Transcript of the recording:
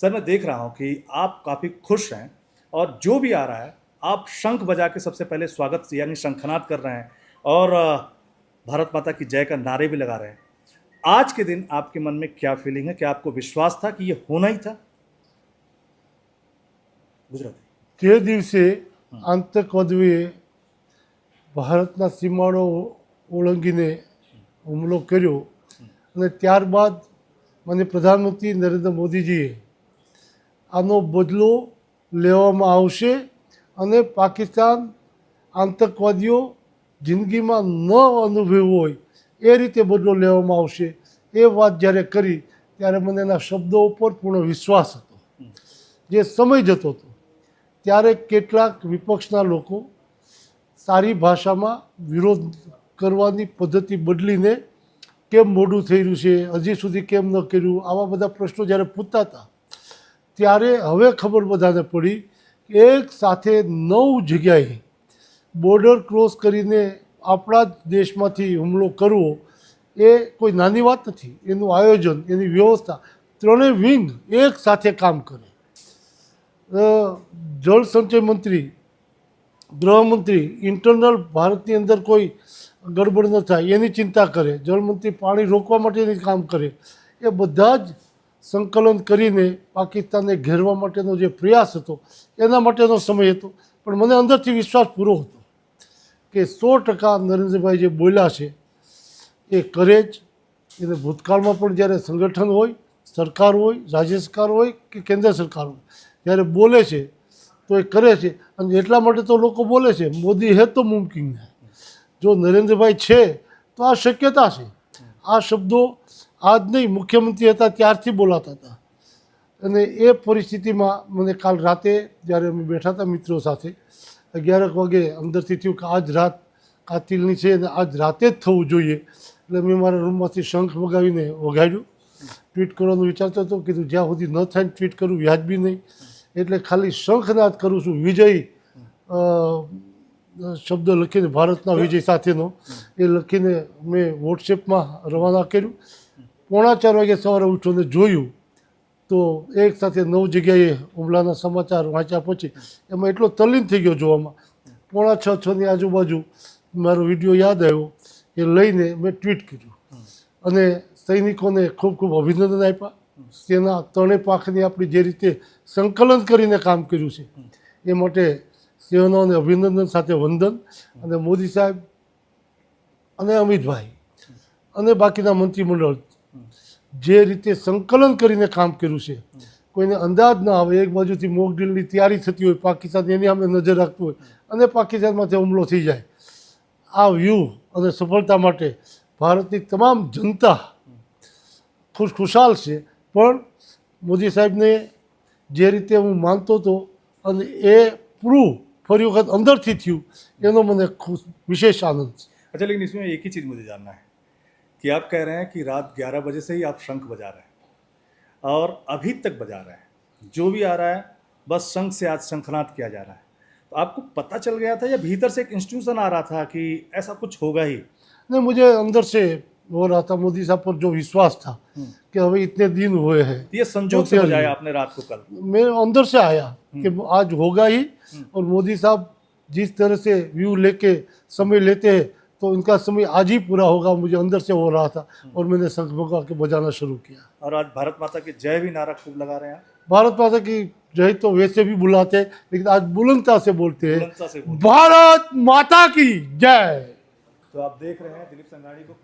Sir मैं देख रहा हूँ कि आप काफ़ी खुश हैं और जो भी आ रहा है आप शंख बजा के सबसे पहले स्वागत यानी शंखनाद कर रहे हैं और अ, भारत माता की जय का नारे भी लगा रहे हैं आज के दिन आपके मन में क्या फीलिंग है क्या आपको विश्वास था कि ये होना ही था गुजराती તે દિવસે આતંકવાદીઓએ ભારતના સીમાડો ઓળંગીને હુમલો કર્યો અને ત્યારબાદ મને પ્રધાનમંત્રી નરેન્દ્ર મોદીજીએ આનો બદલો લેવામાં આવશે અને પાકિસ્તાન આતંકવાદીઓ જિંદગીમાં ન અનુભવ્યું હોય એ રીતે બદલો લેવામાં આવશે. એ વાત જ્યારે કરી, ત્યારે મને એના શબ્દો ઉપર પૂર્ણ વિશ્વાસ હતો. જે સમય જતો હતો, ત્યારે કેટલાક વિપક્ષના લોકો સારી ભાષામાં વિરોધ કરવાની પદ્ધતિ બદલીને કેમ મોડું થઈ રહ્યું છે, હજી સુધી કેમ ન કર્યું, આવા બધા પ્રશ્નો જ્યારે પૂછતા હતા ત્યારે હવે ખબર બધાને પડી એક સાથે નવ જગ્યાએ બોર્ડર ક્રોસ કરીને આપણા જ દેશમાંથી હુમલો કરવો એ કોઈ નાની વાત નથી. એનું આયોજન, એની વ્યવસ્થા ત્રણેય વિંગ એક સાથે કામ કરે. જળ સંચય મંત્રી ગૃહમંત્રી ઇન્ટરનલ ભારતની અંદર કોઈ ગડબડ ન થાય એની ચિંતા કરે. જળમંત્રી પાણી રોકવા માટેની કામ કરે. એ બધા જ સંકલન કરીને પાકિસ્તાનને ઘેરવા માટેનો જે પ્રયાસ હતો, એના માટેનો સમય હતો. પણ મને અંદરથી વિશ્વાસ પૂરો હતો કે સો ટકા નરેન્દ્રભાઈ જે બોલ્યા છે, એ કરે જ. એને ભૂતકાળમાં પણ જ્યારે સંગઠન હોય, સરકાર હોય, રાજ્ય સરકાર હોય કે કેન્દ્ર સરકાર હોય, જ્યારે બોલે છે, તો એ કરે છે. અને એટલા માટે તો લોકો બોલે છે, મોદી હે તો મુમકિન હે. જો નરેન્દ્રભાઈ છે, તો આ શક્યતા છે. આ શબ્દો આજ નહીં મુખ્યમંત્રી હતા, ત્યારથી બોલાતા હતા. અને એ પરિસ્થિતિમાં મને કાલ રાતે જ્યારે અમે બેઠા હતા મિત્રો સાથે, અગિયારક વાગે અંદરથી થયું કે આજ રાત કાતિલની છે અને આજ રાતે જ થવું જોઈએ. એટલે મેં મારા રૂમમાંથી શંખ મગાવીને વગાડ્યું ટ્વીટ કરવાનું વિચારતો હતો, કીધું જ્યાં સુધી ન થાય ને ટ્વીટ કરવું વ્યાજબી નહીં. એટલે ખાલી શંખનાદ કરું છું, વિજય શબ્દ લખીને ભારતના વિજય સાથેનો. એ લખીને મેં વોટ્સએપમાં રવાના કર્યું. પોણા ચાર વાગે સવારે ઉઠીને જોયું, તો એક સાથે નવ જગ્યાએ હુમલાના સમાચાર વાંચ્યા પછી એમાં એટલો તલ્લીન થઈ ગયો જોવામાં. પોણા છ છની આજુબાજુ મારો વીડિયો યાદ આવ્યો, એ લઈને મેં ટ્વીટ કર્યું. અને સૈનિકોને ખૂબ ખૂબ અભિનંદન આપ્યા. સેના ત્રણેય પાંખની આપણી જે રીતે સંકલન કરીને કામ કર્યું છે, એ માટે સેનાઓને અભિનંદન સાથે વંદન અને મોદી સાહેબ અને અમિતભાઈ અને બાકીના મંત્રીમંડળ જે રીતે સંકલન કરીને કામ કર્યું છે. કોઈને અંદાજ ના આવે, એક બાજુથી મોક ડ્રીલની તૈયારી થતી હોય પાકિસ્તાન એની અમે નજર રાખતું હોય, અને પાકિસ્તાનમાંથી હુમલો થઈ જાય. આ વ્યૂહ અને સફળતા માટે ભારતની તમામ જનતા ખુશખુશાલ છે. પણ મોદી સાહેબને જે રીતે હું માનતો હતો અને એ પૂરું ફરી વખત અંદરથી થયું, એનો મને ખુશ વિશેષ આનંદ છે. અચ્છા, લેકિન એક ચીજ મુજે જાણના હૈ. कि आप कह रहे हैं कि रात 11 बजे से ही आप शंख बजा रहे हैं और अभी तक बजा रहे हैं। जो भी आ रहा है बस शंख से आज शंखनाद किया जा रहा है। तो आपको पता चल गया था या भीतर से एक इंस्टीट्यूशन आ रहा था कि ऐसा कुछ होगा ही? नहीं मुझे अंदर से हो रहा था मोदी साहब पर जो विश्वास था कि अभी इतने दिन हुए हैं। ये संजोग से हैं। आपने रात को कल। मैं अंदर से आया कि आज होगा ही और मोदी साहब जिस तरह से व्यू लेके समय लेते हैं तो इनका समय आज ही पूरा होगा मुझे अंदर से हो रहा था और मैंने भगा के बजाना शुरू किया। और आज भारत माता की जय भी नारा खूब लगा रहे हैं भारत माता की जय तो वैसे भी बुलाते हैं लेकिन आज बुलंदता से बोलते हैं भारत माता की जय। तो आप देख रहे हैं दिलीप संघाणी को